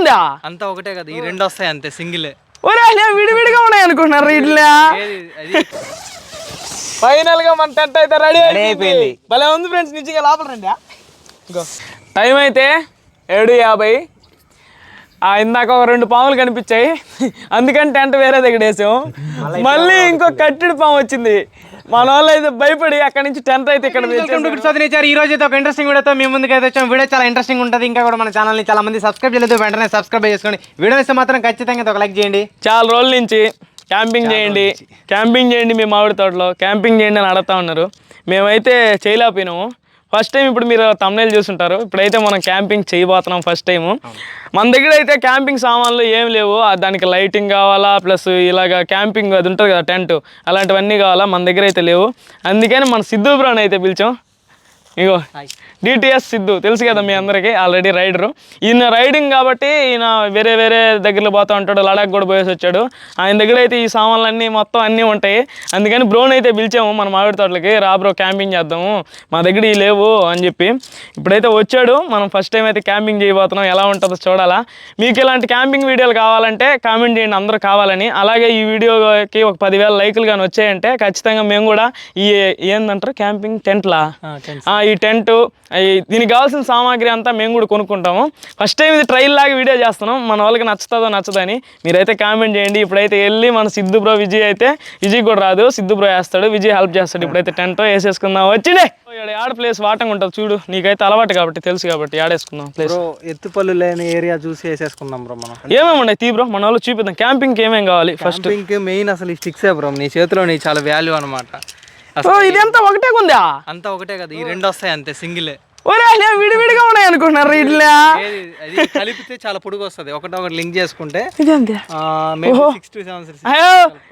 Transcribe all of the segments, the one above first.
ఉందా? అంతా ఒకటే కదా ఈ రెండు వస్తాయి అంతే సింగిల్. ఒరే నేను విడివిడిగా ఉన్నాయి అనుకుంటున్నారు ఇట్లా ఫైనల్గా మన టెంట్ అయితే రెడీ అయిపోయింది. భలే ఉంది ఫ్రెండ్స్ నిజంగా లోపల రండి టైం అయితే ఏడు యాభై. ఆ ఇందాక ఒక రెండు పాములు కనిపించాయి. అందుకని టెంట్ వేరే దగ్గర వేసాం. మళ్ళీ ఇంకో కట్టెడు పాము వచ్చింది. మన వాళ్ళు అయితే భయపడి అక్కడి నుంచి టెంట్ అయితే ఇక్కడ చదివించారు ఈ రోజు అయితే ఒక ఇంట్రెస్టింగ్ వీడియోతో మీ ముందుకు అయితే వచ్చాం. వీడియో చాలా ఇంట్రెస్టింగ్ ఉంటుంది. ఇంకా కూడా మన ఛానల్ని చాలా మంది సబ్స్క్రైబ్ చేయలేదు. వెంటనే సబ్స్క్రైబ్ చేసుకోండి. వీడియో ఇస్తే మాత్రం ఖచ్చితంగా ఒక లైక్ చేయండి. చాలా రోజుల నుంచి క్యాంపింగ్ చేయండి. క్యాంపింగ్ చేయండి మీ మామిడి తోటలో. క్యాంపింగ్ చేయండి అని అడుగుతా ఉన్నారు. మేమైతే చేయలేకపోయినాము. ఫస్ట్ టైం ఇప్పుడు మీరు తమ్నేలు చూసుంటారు ఇప్పుడైతే మనం క్యాంపింగ్ చేయబోతున్నాం ఫస్ట్ టైం మన దగ్గర అయితే క్యాంపింగ్ సామాన్లు ఏం లేవు. దానికి లైటింగ్ కావాలా ప్లస్ ఇలాగ క్యాంపింగ్ అది ఉంటుంది కదా టెంట్ అలాంటివన్నీ కావాలా మన దగ్గర అయితే లేవు. అందుకని మన సిద్ధు బ్రోని అయితే పిలిచాం. ఇగో డిటిఎస్ సిద్ధు. తెలుసు కదా మీ అందరికీ ఆల్రెడీ రైడరు ఈయన రైడింగ్ కాబట్టి ఈయన వేరే వేరే దగ్గరలో పోతూ ఉంటాడు లడాక్ కూడా పోయేసి వచ్చాడు. ఆయన దగ్గర అయితే ఈ సామాన్లు అన్నీ మొత్తం అన్నీ ఉంటాయి. అందుకని బ్రోన్ అయితే పిలిచాము మన మామిడి తోటలకి రా బ్రో క్యాంపింగ్ చేద్దాము. మా దగ్గర ఈ లేవు అని చెప్పి. ఇప్పుడైతే వచ్చాడు. మనం ఫస్ట్ టైం అయితే క్యాంపింగ్ చేయబోతున్నాం. ఎలా ఉంటుందో చూడాలా. మీకు ఇలాంటి క్యాంపింగ్ వీడియోలు కావాలంటే కామెంట్ చేయండి అందరూ కావాలని. అలాగే ఈ వీడియోకి ఒక పదివేల లైకులు కానీ వచ్చాయంటే ఖచ్చితంగా మేము కూడా ఈ ఏందంటారు? క్యాంపింగ్ టెంట్లా ఈ టెంట్ దీనికి కావాల్సిన సామాగ్రి అంతా మేము కూడా కొనుక్కుంటాము. ఫస్ట్ టైం ఇది ట్రైల్ లాగా వీడియో చేస్తున్నాం. మన వాళ్ళకి నచ్చుతుందో నచ్చదని మీరైతే కామెంట్ చేయండి. ఇప్పుడైతే వెళ్ళి మన సిద్ధు బ్రో విజయ్ అయితే విజయ్ కూడా రాదు. సిద్ధు బ్రో వేస్తాడు విజయ్ హెల్ప్ చేస్తాడు. ఇప్పుడైతే టెంట్ వేసేసుకుందాం. వచ్చిండే! ఆడ ప్లేస్ వాటంగా ఉంటుంది చూడు. నీకైతే అలవాటు కాబట్టి తెలుసు కాబట్టి ఆడేసుకుందాం ప్లేస్ ఎత్తుపల్లి లేని ఏరియా చూసి వేసేసుకుందాం బ్రో మనం. ఏమేమి ఉన్నాయి తీ బ్రో మన వాళ్ళు చూపిద్దాం. క్యాంపింగ్కి ఏమేమి కావాలి? ఫస్ట్ క్యాంపింగ్ మెయిన్ అసలు ఈ స్టిక్సే బ్రో. నీ చేతిలో నీ చాలా వాల్యూ అనమాట ఇదంతా ఒకటే ఉందా అంతా ఒకటే కదా ఈ రెండు వస్తాయి అంతే సింగిలే. ఒరే నేను విడివిడిగా ఉన్నాయి అనుకుంటున్నారు ఇట్లా కలిపితే చాలా పొడుగు వస్తుంది ఒకటి ఒకటి లింక్ చేసుకుంటే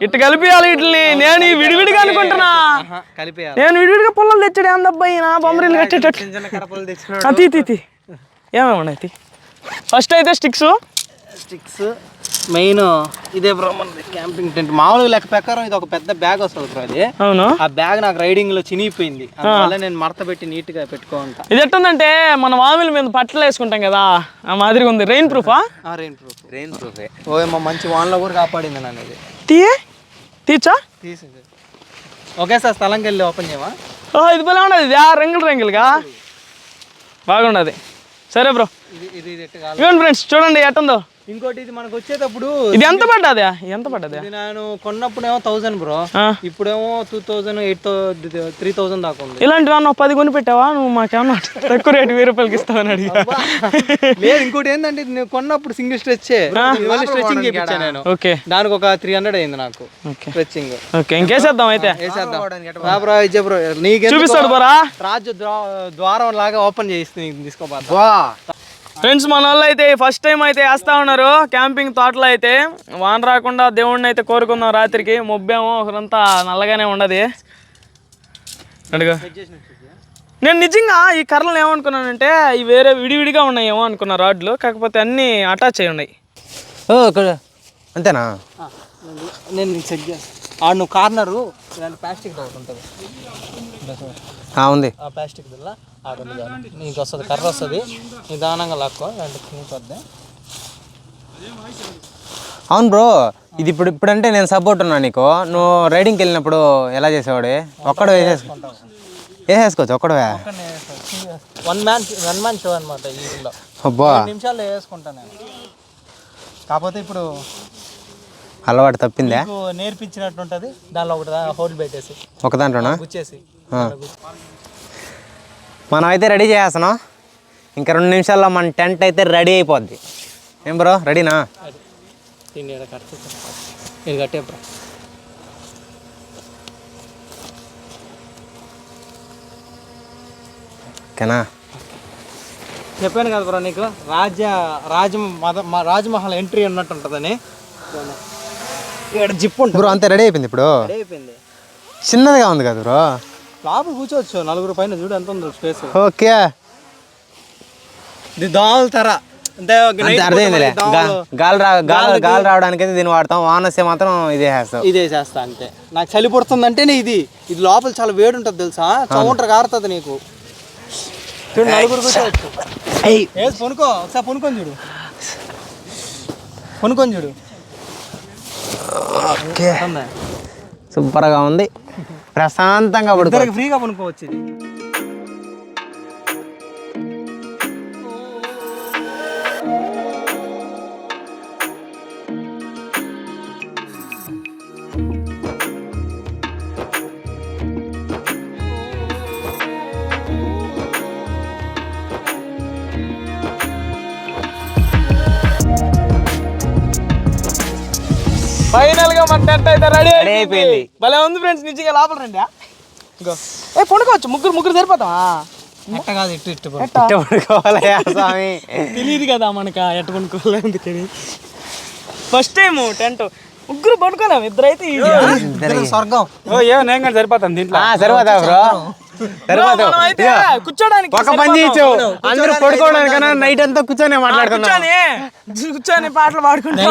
ఇట్ట కలిపియాలి ఇట్లని నేను విడివిడిగా అనుకుంటున్నా. కలిపేయాలి. నేను విడివిడిగా పొలాలు తెచ్చాడు ఏందబ్బాయి నా బొమ్మరీలు కట్టేటట్టు. చిన్న చిన్న కడపలు తెచ్చిన ఆ, తీ తీ తీ. ఏమేమి ఉన్నాయి ఫస్ట్ అయితే స్టిక్స్ స్టిక్స్ మెయిన్ ఇదే బ్రో మనది క్యాంపింగ్ టెంట్. మామూలుగా లెక్క ప్రకారం ఇది ఒక పెద్ద బ్యాగ్ వస్తుంది బ్రో అది. అవును. ఆ బ్యాగ్ నాకు రైడింగ్లో చినిగిపోయింది అందువల్ల నేను మడత పెట్టి నీట్గా పెట్టుకోంటా ఇది ఎట్టుందంటే మన మామిల మీద బట్టలు వేసుకుంటాం కదా ఆ మాదిరిగా ఉంది. రెయిన్ ప్రూఫా రెయిన్ ప్రూఫ్ రెయిన్ ప్రూఫ్ ఓ మా మంచి వాన్లో కూడా కాపాడింది నన్ను ఇది. తీ తీచ్చా? తీసింది. ఒకేసారి స్థలంకి వెళ్ళి ఓపెన్ చేయమా? ఓ ఇది భలే ఉండదు ఇది ఆ రంగులు రంగులుగా? బాగుండదు సరే బ్రో. ఇది ఇది ఇది ఎట్టు కాదు. ఇవ్వండి ఫ్రెండ్స్ చూడండి ఎట్టుందో. ఇంకోటి ఇది మనకు వచ్చేటప్పుడు ఇది ఎంత పడ్డది? ఎంత పడ్డది? ఇది నేను కొన్నప్పుడేమో థౌసండ్ బ్రో. ఇప్పుడేమో two thousand eight three thousand దాకా ఉంది. ఇలాంటివి అన్న పది కొని పెట్టావా? నువ్వు మాకేమన్నా తక్కువ రేటు వెయ్యి రూపాయలకి ఇస్తావని అడిగా. లేదు ఇంకోటి ఏంటంటే ఇది నేను కొన్నప్పుడు సింగిల్ స్ట్రెచ్ మళ్ళీ స్ట్రెచింగ్ చేయించాను నేను. ఓకే. దానికి ఒక త్రీ హండ్రెడ్ అయింది నాకు ఓకే. స్ట్రెచింగ్ ఓకే ఇంకేసేద్దాం అయితే. వేసేద్దాం. బ్రో ఇచ్చే బ్రో నీకు చూపిస్తాడు బరా రాజు ద్వా- ద్వారం లాగా ఓపెన్ చేయిస్తుంది తీసుకోబా ఫ్రెండ్స్ మన వాళ్ళు అయితే ఫస్ట్ టైం అయితే వేస్తా ఉన్నారు. క్యాంపింగ్ తోటలో అయితే. వాన రాకుండా దేవుడిని అయితే కోరుకుందాం రాత్రికి. మొబ్బేమో ఒకరంతా నల్లగానే ఉండదు. అడుగు నేను నిజంగా ఈ కర్రలు ఏమనుకున్నానంటే ఇవి వేరే విడివిడిగా ఉన్నాయేమో అనుకున్నా రాడ్లు. కాకపోతే అన్నీ అటాచ్ అయి ఉన్నాయి. అంతేనా? నేను నీకు చేస్తాను ఆడు నువ్వు కార్నరు ప్లాస్టిక్ ఉంటుంది ఆ, ఉంది. ఆ ప్లాస్టిక్ దిల్లా ఆడు ఉంది కాదు. నీకు వస్తుంది కర్ర వస్తుంది. నిదానంగా లాక్కో నీకు వద్దే అవును బ్రో ఇది ఇప్పుడు ఇప్పుడంటే నేను సపోర్ట్ ఉన్నా నీకు. నువ్వు రైడింగ్కి వెళ్ళినప్పుడు ఎలా చేసేవాడే? ఒక్కడు వేసేసుకో. వేసేసుకోవచ్చు ఒక్కడవే. One man one man show అనమాట ఈ ఊళ్ళో అబ్బా. ఐదు నిమిషాల్లో వేసుకుంటాను నేను. కాకపోతే ఇప్పుడు అలవాటు తప్పిందా? నేర్పించినట్టు ఉంటుంది. దానిలో ఒకటి హోల్ పెట్టేసి. ఒక దాంట్లోనా? గుచ్చేసి. మనం అయితే రెడీ చేస్తున్నాం. ఇంకా రెండు నిమిషాల్లో మన టెంట్ అయితే రెడీ అయిపోద్ది. ఏం బ్రో రెడీనా? కట్టు బ్రో ఓకేనా? చెప్పాను కదా బ్రో నీకు రాజ రాజ రాజ్మహల్ ఎంట్రీ ఉన్నట్టు ఉంటుందని. ఇక్కడ జిప్ ఉంటుంది. బ్రో అంతే రెడీ అయిపోయింది ఇప్పుడు? చిన్నదిగా ఉంది కదా బ్రో? లోపల కూర్చోవచ్చు. నలుగురు పైన చూడు ఎంత ఉందో స్పేస్. ఓకే. ఇది అంటే అర్థమైందిలే. మరి దోమలు గాలి రా గాలి గాలి రావడానికి అయితే దీన్ని వాడతాం. వాన వస్తే మాత్రం ఇదే వేస్తాం ఇదే చేస్తా అంతే. నాకు చలి పుడుతుంది అంటేనే ఇది. ఇది లోపల చాలా వేడి ఉంటుంది తెలుసా? చౌంటర్ కారుతుంది నీకు. చూడు నలుగురు కూర్చోవచ్చు. ఏది పొనుకో. ఒకసారి పొనుకొని చూడు. కొనుక్కొని చూడు. ఓకే. సూపర్గా ఉంది. ప్రశాంతంగా పడుకో ఫ్రీగా పడుకోవచ్చు ఇది. ఫైనల్గా మన టెంట్ అయితే రెడీ అయిపోయింది. భలే ఉంది ఫ్రెండ్స్ నిజంగా లోపల రండి ఇంకో ఏ పండుకోవచ్చు ముగ్గురు ముగ్గురు సరిపోతావా? ఎట్ట కాదు ఇట్టు ఇట్టు ఎట్టా? ఇట్ట పడుకోవాలయ్యా స్వామి. తెలియదు కదా మనకు ఎట్ట కొనుక్కోవాలి అందుకని. ఫస్ట్ టైం టెంట్ ముగ్గురు పడుకోలేము ఇద్దరైతే. స్వర్గం. ఓ ఏ నేను కానీ సరిపోతాను దీంట్లో. ఆ, సరిపోతా బ్రో సరిపోతా మనం అయితే కూర్చోడానికి ఒక పని చేయొచ్చు అందరూ పడుకోవడానికన్నా నైట్ అంతా కూర్చొని మాట్లాడుకున్నాం కూర్చొని. పాటలు పాడుకుంటూ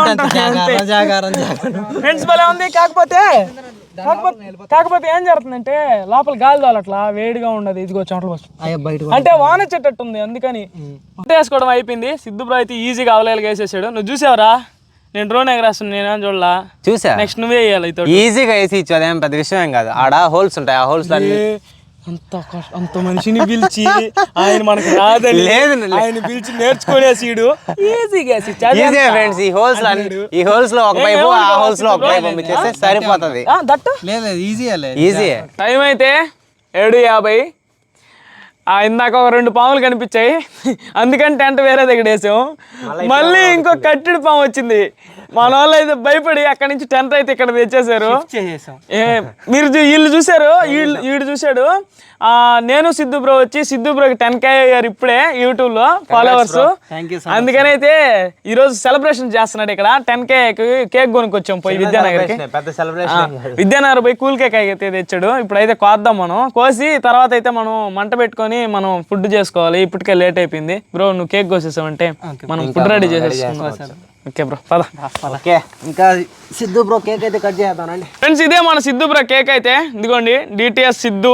ఫ్రెండ్స్ భలే ఉంది. కాకపోతే కాకపోతే ఏం జరుగుతుందంటే లోపల గాలి తోలట్లా వేడిగా ఉండదు. ఇదిగో చోట్ల అంటే వాన చెట్టట్టు ఉంది అందుకని వేసుకోవడం అయిపోయింది. సిద్ధు బ్రో అయితే ఈజీగా అవలేలుగా వేసేసాడు. నువ్వు చూసావరా? నేను డ్రోన్ ఎగరేస్తాను నేనేం చూడలా. చూసా. నెక్స్ట్ నువ్వే వేయాలి ఈజీగా వేసి ఇచ్చు అదేం పెద్ద విషయం ఏం కాదు. ఆడ హోల్స్ ఉంటాయి. ఆ హోల్స్ అన్ని అంత కష్ట- అంత మనిషిని పిలిచి ఆయన మనకు రాదని లేదు. ఆయన పిలిచి నేర్చుకునేసీడు. ఈజీగా వేసి ఈజీ ఫ్రెండ్స్ ఈ హోల్స్ ఈ హోల్స్లో ఒక పైపు ఆ హోల్స్లో ఒక పైపు పంపించేస్తే సరిపోతుంది. దట్టు. లేదు ఈజీ ఈజీ టైం అయితే ఏడు యాభై. ఆ ఇందాక ఒక రెండు పాములు కనిపించాయి. అందుకని టెంట్ వేరే దగ్గర వేసాం. మళ్ళీ ఇంకో కట్టెడు పాము వచ్చింది. మన వాళ్ళు అయితే భయపడి అక్కడి నుంచి టెంట్ అయితే ఇక్కడ తెచ్చేసారు మీరు వీళ్ళు చూశారు? వీళ్ళు వీడు చూశాడు. ఆ, నేను సిద్ధు బ్రో వచ్చి సిద్ధు బ్రోకి టెన్ కే అయ్యారు ఇప్పుడే యూట్యూబ్లో ఫాలోవర్స్ అందుకని అయితే ఈ రోజు సెలబ్రేషన్ చేస్తున్నాడు ఇక్కడ. టెన్ కే కేక్ కొనుక్కొచ్చాం పోయి సెలబ్రేషన్ విద్యానగర్ పోయి కూల్ కేక్ అయితే తెచ్చాడు. ఇప్పుడైతే కోద్దాం మనం. కోసి తర్వాత అయితే మనం మంట పెట్టుకొని మనం ఫుడ్ చేసుకోవాలి. ఇప్పటికే లేట్ అయిపోయింది. బ్రో నువ్వు కేక్ కోసేసావంటే మనం ఫుడ్ రెడీ చేసేసుకుందాం. ఓకే బ్రో పద. ఓకే. ఇంకా సిద్ధు బ్రో కేక్ అయితే కట్ చేద్దానండి ఫ్రెండ్స్ ఇదే మన సిద్ధు బ్రో కేక్ అయితే. ఇదిగోండి డిటిఎస్ సిద్ధు.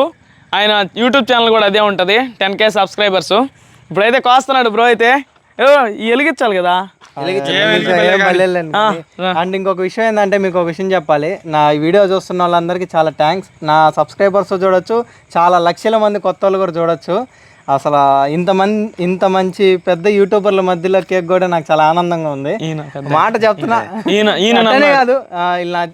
ఆయన యూట్యూబ్ ఛానల్ కూడా అదే ఉంటుంది. Ten K subscribers. ఇప్పుడైతే కోస్తున్నాడు బ్రో అయితే. వెలిగించాలి కదా. అండ్ ఇంకొక విషయం ఏంటంటే మీకు ఒక విషయం చెప్పాలి. నా ఈ వీడియో చూస్తున్న వాళ్ళందరికీ చాలా థ్యాంక్స్ నా సబ్స్క్రైబర్స్ చూడొచ్చు. చాలా లక్షల మంది కొత్త వాళ్ళు కూడా చూడొచ్చు. అసలు ఇంతమంది ఇంత మంచి పెద్ద యూట్యూబర్ల మధ్యలో కేక్ కూడా నాకు చాలా ఆనందంగా ఉంది. మాట చెప్తున్నా. ఈయన ఈయన అట్టనే కాదు.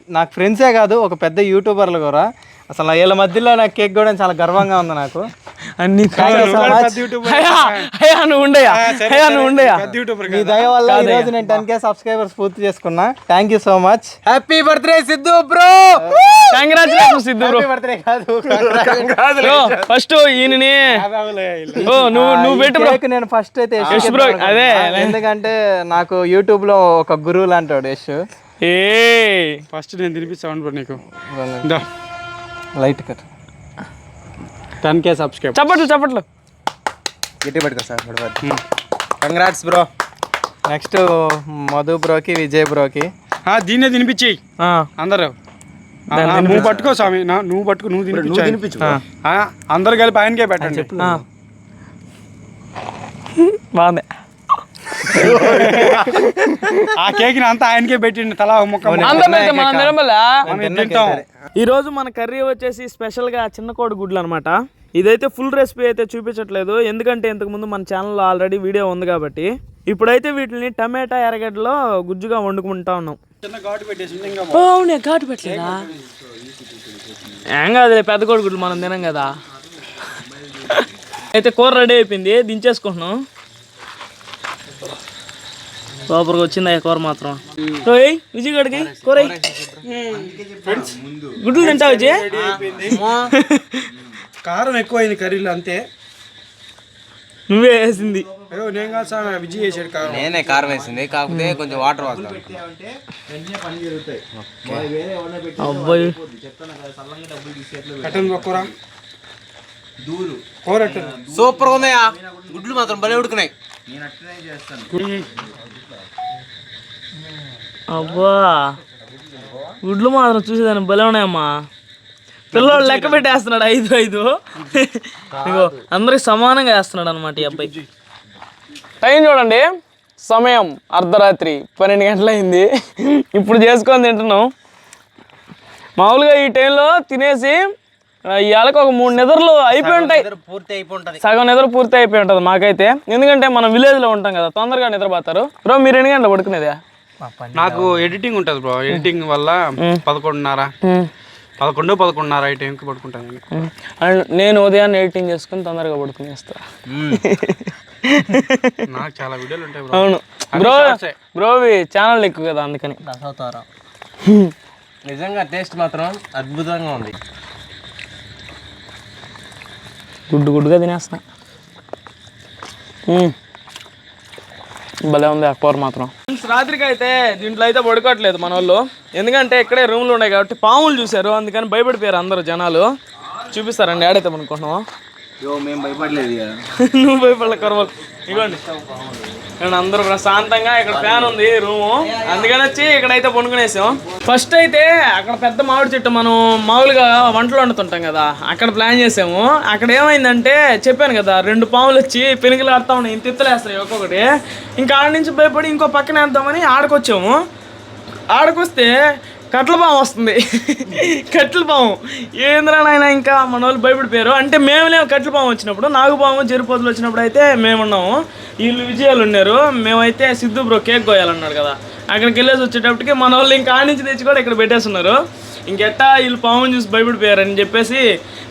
నాకు ఫ్రెండ్సే కాదు ఒక పెద్ద యూట్యూబర్లు కూడా. అసలు వీళ్ళ మధ్యలో నాకు కేక్ కూడా చాలా గర్వంగా ఉంది నాకు. అన్ని నువ్వు ఉండయా నువ్వు ఉండయా మీ దయ వల్ల ఈ రోజు నేను టెన్ కే సబ్స్క్రైబర్స్ పూర్తి చేసుకున్నా. Thank you so much happy birthday Siddhu bro congratulation Siddhu bro birthday కాదు. ఫస్ట్ ఈయనని ఓ నువ్వు నువ్వు పెట్టు బ్రో నేను ఫస్ట్ అయితే యశ్ బ్రో, అదే. ఎందుకంటే నాకు యూట్యూబ్లో ఒక గురువు లాంటాడు యశ్. ఏ ఫస్ట్ నేను తినిపిస్తాను బ్రో నీకు. దా. Light cut. Ten K subscribe చప్పట్లు చప్పట్లు. గట్టి పట్టుకో sir congrats bro next Madhu బ్రోకి Vijay బ్రోకి. దీన్నే తినిపించేయి ఆ, అందరూ. నువ్వు పట్టుకో స్వామి. నువ్వు పట్టుకో నువ్వు తినిపించు ఆ, అందరు కలిపి ఆయనకే పెట్టండి. ఆ. బాగుంది. ఆ కేక్ అంతా ఆయనకే పెట్టిండి తలా ముక్క మనం మనం తింటాం. ఈ రోజు మన కర్రీ వచ్చేసి స్పెషల్గా చిన్న కోడి గుడ్లు అనమాట ఇదైతే ఫుల్ రెసిపీ అయితే చూపించట్లేదు. ఎందుకంటే ఇంతకు ముందు మన ఛానల్లో ఆల్రెడీ వీడియో ఉంది కాబట్టి. ఇప్పుడైతే వీటిని టమాటా ఎర్రగడ్డలో గుజ్జుగా వండుకుంటా ఉన్నాం. చిన్న ఘాటు అవునే పెట్టలేదా? ఏం కాదులే పెద్ద కోడి గుడ్లు మనం తినం కదా. అయితే కూర రెడీ అయిపోయింది దించేసుకుంటున్నాం. సూపర్గా వచ్చింది ఆ కూర మాత్రం. రోయ్ విజయ్ గడికి కూర. గుడ్లు తింటావు విజయ్? కారం ఎక్కువైంది కర్రీలో అంతే. నువ్వే వేసింది. నేను కాదు సార్ విజయ్ చేసాడు కారం. నేనే కారం వేసింది కాకపోతే కొంచెం వాటర్ అబ్బాయి కూర. కూర ఉన్నాయా? గుడ్లు మాత్రం భలే ఉడుకున్నాయి. అబ్బా. గుడ్లు మాత్రం చూసేదాన్ని భలే ఉన్నాయమ్మా. పిల్లోడు లెక్క పెట్టేస్తున్నాడు ఐదు ఐదు. ఇగో అందరికి సమానంగా వేస్తున్నాడు అనమాట ఈ అబ్బాయి. టైం చూడండి. సమయం అర్ధరాత్రి పన్నెండు గంటలైంది. ఇప్పుడు చేసుకొని తింటున్నాం. మామూలుగా ఈ టైంలో తినేసి ఇవాళకి ఒక మూడు నిద్రలు అయిపోయి ఉంటాయి పూర్తి అయిపోతుంది సగం నిద్ర పూర్తి అయిపోయి ఉంటుంది మాకైతే. ఎందుకంటే మనం విలేజ్లో ఉంటాం కదా తొందరగా నిద్రపోతారు. బ్రో మీరు ఎన్ని గంటలు పడుకునేదా? నాకు ఎడిటింగ్ ఉంటుంది బ్రో. ఎడిటింగ్ వల్ల పదకొండున్నర. పదకొండు పదకొండున్నర ఈ టైంకి పడుకుంటాను నేను. అండ్ నేను ఉదయాన్నే ఎడిటింగ్ చేసుకుని తొందరగా పడుకునేస్తా. నాకు చాలా వీడియోలు ఉంటాయి బ్రో. అవును. బ్రో. బ్రోవి ఛానల్ ఎక్కువ కదా అందుకని. నిజంగా టేస్ట్ మాత్రం అద్భుతంగా ఉంది. గుడ్డు గుడ్డుగా తినేస్తా. భలే ఉంది ఆ కూర మాత్రం. రాత్రికి అయితే దీంట్లో అయితే పడుకోవట్లేదు మన వాళ్ళు ఎందుకంటే ఇక్కడే రూమ్లు ఉన్నాయి కాబట్టి పాములు చూశారు. అందుకని భయపడిపోయారు అందరూ జనాలు. చూపిస్తారండి ఏడైతే అనుకుంటున్నావా మేము భయపడలేదు నువ్వు భయపడలే ఇగోండి. ఇక్కడ అందరూ ప్రశాంతంగా ఇక్కడ ఫ్యాన్ ఉంది రూము. అందుకని వచ్చి ఇక్కడైతే పండుకునేసాం. ఫస్ట్ అయితే అక్కడ పెద్ద మామిడి చెట్టు మనం మామూలుగా వంటలు వండుతుంటాం కదా అక్కడ ప్లాన్ చేసాము. అక్కడ ఏమైందంటే చెప్పాను కదా రెండు పాములు వచ్చి పెనుగులు ఆడుతా ఉన్నాయి తిత్తలేస్తాయి ఒక్కొక్కటి. ఇంకా ఆడ నుంచి భయపడి ఇంకో పక్కన వేద్దామని ఆడకొచ్చాము. ఆడకొస్తే కట్ల పాము వస్తుంది. కట్ల పాము. ఏంద్రా నాయన ఇంకా? మన వాళ్ళు భయపడిపోయారు. అంటే మేము కట్ల పాము వచ్చినప్పుడు నాగుపాము జరిపోతులు వచ్చినప్పుడు అయితే మేమున్నాము. వీళ్ళు విజయాలు ఉన్నారు. మేమైతే సిద్ధు బ్రో కేక్ కోయాలన్నాడు కదా. అక్కడికి వెళ్ళేసి వచ్చేటప్పటికి మన వాళ్ళు ఇంకా ఆడించి తెచ్చి కూడా ఇక్కడ పెట్టేస్తున్నారు. ఇంకెట్టా వీళ్ళు పాముని చూసి భయపడిపోయారని చెప్పేసి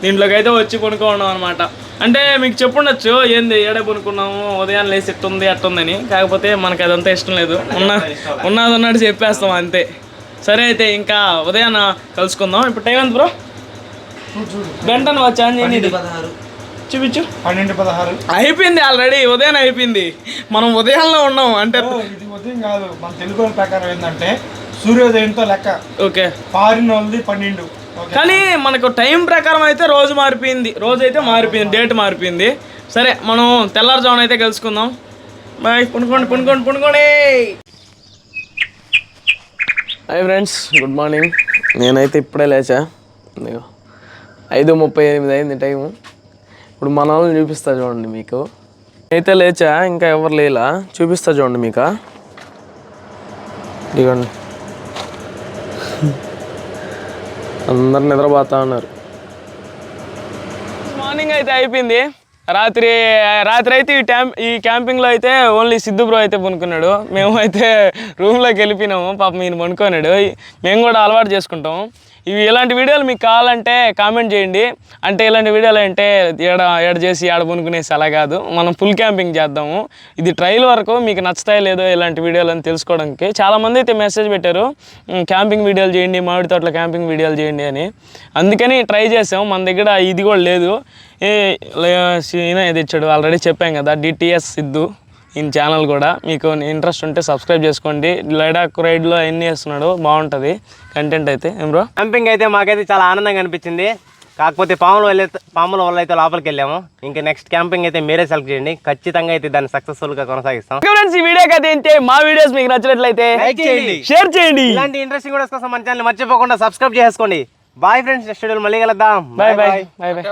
దీంట్లోకి అయితే వచ్చి కొనుక్కోవడం అనమాట అంటే మీకు చెప్పుండొచ్చు ఏంది ఏడే కొనుక్కున్నాము ఉదయం లేసి ఎట్టుంది అట్టుందని కాకపోతే మనకు అదంతా ఇష్టం లేదు. ఉన్న ఉన్నది ఉన్నట్టు చెప్పేస్తాం అంతే. సరే అయితే ఇంకా ఉదయాన కలుసుకుందాం. ఇప్పుడు టైం ఎంత బ్రో? గంటను వచ్చా చూపించు. పన్నెండు పదహారు. అయిపోయింది ఆల్రెడీ ఉదయం అయిపోయింది. మనం ఉదయంలో ఉన్నాం అంటే ఇది ఉదయం కాదు. మన తెలుగు ప్రకారం ఏంటంటే సూర్యోదయంతో లెక్క. ఓకే. ఫారిన్ వాళ్ళది పన్నెండు. ఓకే. కానీ మనకు టైం ప్రకారం అయితే రోజు మారిపోయింది. రోజు అయితే మారిపోయింది డేట్ మారిపోయింది. సరే మనం తెల్లారుజామున అయితే కలుసుకుందాం. బాయ్ పునుకోండి పునుకోండి పునుకోండి. హాయ్ ఫ్రెండ్స్ గుడ్ మార్నింగ్ నేనైతే ఇప్పుడే లేచా. ఐదు ముప్పై ఎనిమిది అయింది టైము. ఇప్పుడు మన వాళ్ళని చూపిస్తా చూడండి మీకు. అయితే లేచా ఇంకా ఎవరు లేలా? చూపిస్తా చూడండి మీకు. ఇదిగోండి. అందరు నిద్రపోతా ఉన్నారు. మార్నింగ్ అయితే అయిపోయింది. రాత్రి రాత్రి అయితే ఈ ట్యాంప్ ఈ క్యాంపింగ్లో అయితే ఓన్లీ సిద్ధు బ్రో అయితే పనుకున్నాడు. మేము అయితే రూమ్లోకి వెళ్ళిపోయినాము. పాపం ఈయన పనుకున్నాడు మేము కూడా అలవాటు చేసుకుంటాం. ఇవి ఇలాంటి వీడియోలు మీకు కావాలంటే కామెంట్ చేయండి. అంటే ఇలాంటి వీడియోలు అంటే ఏడ ఏడ చేసి ఏడ పనుకునేసి అలా కాదు. మనం ఫుల్ క్యాంపింగ్ చేద్దాము. ఇది ట్రైల్ వరకు మీకు నచ్చుతాయో లేదో ఇలాంటి వీడియోలు అని తెలుసుకోవడానికి చాలామంది అయితే మెసేజ్ పెట్టారు. క్యాంపింగ్ వీడియోలు చేయండి. మామిడి తోటలో క్యాంపింగ్ వీడియోలు చేయండి అని. అందుకని ట్రై చేసాము మన దగ్గర ఇది కూడా లేదు. ఈయన ఇది ఇచ్చాడు. ఆల్రెడీ చెప్పాం కదా డిటిఎస్ సిద్ధు ఈయన ఛానల్ కూడా. మీకు ఇంట్రెస్ట్ ఉంటే సబ్స్క్రైబ్ చేసుకోండి. లడాక్ రైడ్లో ఎన్ని చేస్తున్నాడు బాగుంటుంది కంటెంట్ అయితే. బ్రో క్యాంపింగ్ అయితే మాకైతే చాలా ఆనందంగా అనిపించింది. కాకపోతే పాముల వల్ల పాముల వల్ల అయితే లోపలికి వెళ్ళాము. ఇంకా నెక్స్ట్ క్యాంపింగ్ అయితే మీరే సెలెక్ట్ చేయండి. ఖచ్చితంగా అయితే దాన్ని సక్సెస్ఫుల్గా కొనసాగిస్తాం. ఫ్రెండ్స్ ఈ వీడియోకి అయితే ఏంటి? మా వీడియోస్ మీకు నచ్చినట్లయితే. షేర్ చేయండి ఇలాంటి ఇంట్రెస్టింగ్ వీడియోస్ కోసం మన ఛానల్ మర్చిపోకుండా సబ్స్క్రైబ్ చేసుకోండి. బాయ్ ఫ్రెండ్స్ నెక్స్ట్ మళ్ళీ కలుద్దాం. Bye bye bye bye